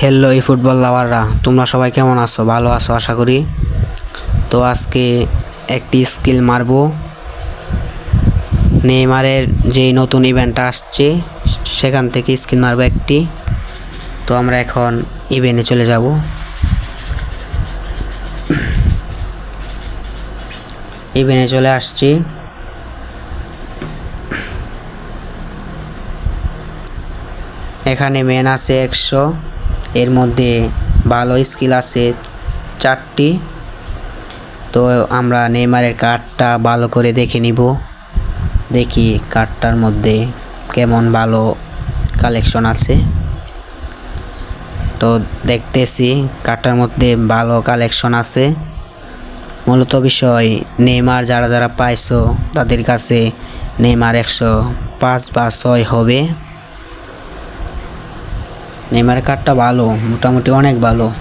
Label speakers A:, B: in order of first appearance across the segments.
A: Hello এই football লাভাররা তোমরা সবাই কেমন আছো? ভালো আছো, আশা করি। তো আজকে একটি স্কিল মারবো। নেইমারের যেই নতুন ইভেন্টটা আসছে, সেখান থেকে স্কিল মারবো একটি। তো আমরা এখন ইভেন্টে চলে যাব। ইভেন্টে চলে আসছি। এখানে মেন আছে একশো। এর মধ্যে ভালো স্কিল আছে চারটি। তো আমরা নেইমারের কার্ডটা ভালো করে দেখে নিব। দেখি কার্ডটার মধ্যে কেমন ভালো কালেকশন আছে। তো দেখতেছি কার্ডটার মধ্যে ভালো কালেকশন আছে। মূলত বিষয় নেইমার যারা যারা পাইছো তাদের কাছে নেইমার একশো পাঁচ বা ছয় হবে। নেইমারের কার্ডটা ভালো, মোটামুটি অনেক ভালো।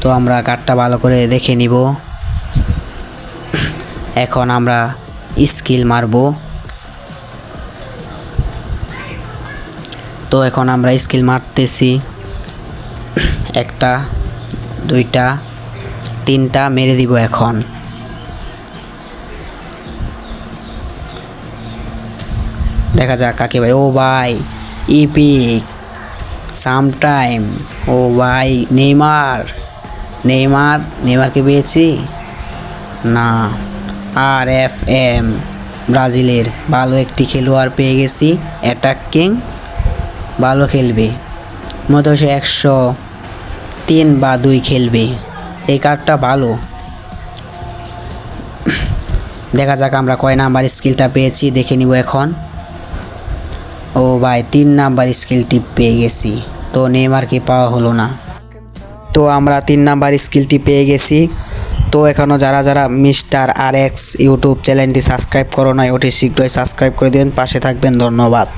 A: তো আমরা কার্ডটা ভালো করে দেখে নিব। এখন আমরা স্কিল মারব। তো এখন আমরা স্কিল মারতেছি। একটা, দুইটা, তিনটা মেরে দিব এখন। দেখা যাক কাকে ভাই, ও ভাই, ইপিক। সামটাইম ও ভাই, নেইমার। নেইমার, নেইমারকে পেয়েছি? না। আর এফ এম, ব্রাজিলের ভালো একটি খেলোয়াড় পেয়ে গেছি অ্যাটাক কিং ভালো খেলবে। মত সে একশো তিন বা দুই খেলবে। এই কার্ডটা ভালো। দেখা যাক আমরা কয় নাম্বার স্কিলটা পেয়েছি, দেখে নিব এখন। ও ভাই, তিন নাম্বার স্কিলটি পেয়ে গেছি। তো নেমারকে পাওয়া হলো না। তো আমরা তিন নাম্বার স্কিলটি পেয়ে গেছি। তো এখনও যারা যারা মিস্টার আর এক্স ইউটিউব চ্যানেলটি সাবস্ক্রাইব করো নাই ওটি শীঘ্রই সাবস্ক্রাইব করে দেবেন। পাশে থাকবেন, ধন্যবাদ।